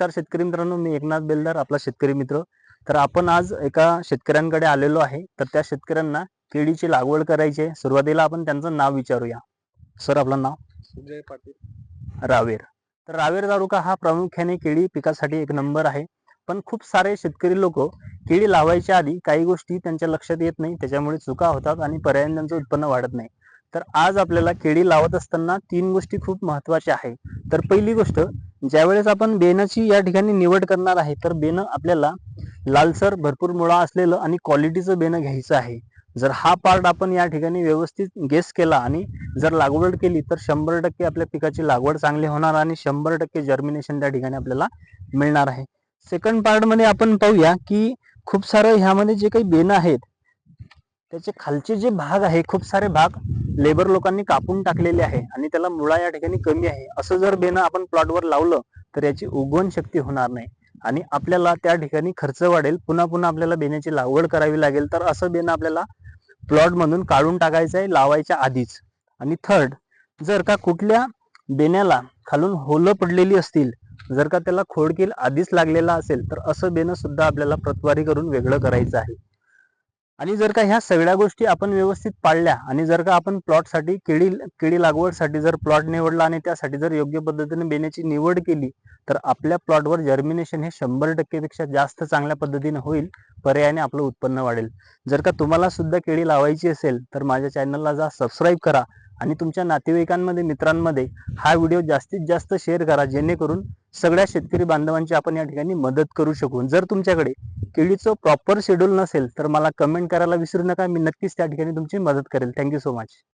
नमस्कार शेतकरी मित्रांनो मी एकनाथ बेलदार आपला शेतकरी मित्र. तर आपण आज एका शेतकऱ्यांकडे आलेलो आहे. तर त्या शेतकऱ्यांना केळीची लागवड करायची आहे. सुरुवातीला आपण त्यांचं नाव विचारूया. सर आपलं नाव? सुजय पाटील. रावेर. तर रावेर तालुका हा प्रामुख्याने केळी पिकासाठी एक नंबर आहे. पण खूप सारे शेतकरी लोक केळी लावायच्या आधी काही गोष्टी त्यांच्या लक्षात येत नाही. त्याच्यामुळे चुका होतात आणि पर्यायाने त्यांचं उत्पन्न वाढत नाही. तर आज आपल्याला केळी लावत असताना तीन गोष्टी खूप महत्त्वाच्या आहे. तर पहिली गोष्ट ज्यावेळेस आपण बेनाची या ठिकाणी निवड करणार आहे तर बेनं आपल्याला लालसर भरपूर मुळा असलेलं आणि क्वालिटीचं बेनं घ्यायचं आहे. जर हा पार्ट आपण या ठिकाणी व्यवस्थित गेस केला आणि जर लागवड केली तर शंभर टक्के आपल्या पिकाची लागवड चांगली होणार आणि शंभर टक्के जर्मिनेशन त्या ठिकाणी आपल्याला मिळणार आहे. सेकंड पार्टमध्ये आपण पाहूया की खूप सारं ह्यामध्ये जे काही बेनं आहेत त्याचे खालचे जे भाग आहे खूप सारे भाग लेबर लोकांनी कापून टाकलेले आहे आणि त्याला मुळा या ठिकाणी कमी आहे. असं जर बेनं आपण प्लॉटवर लावलं तर याची उगवण शक्ती होणार नाही. आणि आपल्याला त्या ठिकाणी खर्च वाढेल. पुन्हा पुन्हा आपल्याला बेण्याची लागवड करावी लागेल. तर असं बेनं आपल्याला प्लॉटमधून काढून टाकायचं आहे लावायच्या आधीच. आणि थर्ड जर का कुठल्या बेण्याला खालून होलं पडलेली असतील जर का त्याला खोडकील आधीच लागलेला असेल तर असं बेणं सुद्धा आपल्याला प्रतवारी करून वेगळं करायचं आहे. आणि जर का ह्या सगळ्या गोष्टी आपण व्यवस्थित पाळल्या आणि जर का आपण प्लॉटसाठी केळी केळी लागवडसाठी जर प्लॉट निवडला आणि त्यासाठी जर योग्य पद्धतीने बेण्याची निवड केली तर आपल्या प्लॉटवर जर्मिनेशन हे शंभर टक्केपेक्षा जास्त चांगल्या पद्धतीने होईल पर्यायाने आपलं उत्पन्न वाढेल. जर का तुम्हाला सुद्धा केळी लावायची असेल तर माझ्या चॅनलला जा सबस्क्राईब करा आणि तुमच्या नातेवाईकांमध्ये मित्रांमध्ये हा व्हिडिओ जास्तीत जास्त शेअर करा जेणेकरून सगळ्या शेतकरी बांधवांची आपण या ठिकाणी मदत करू शकू. जर तुमच्याकडे केळीचं प्रॉपर शेड्यूल नसेल तर मला कमेंट करायला विसरू नका. मी नक्कीच त्या ठिकाणी तुमची मदत करेल. Thank you so much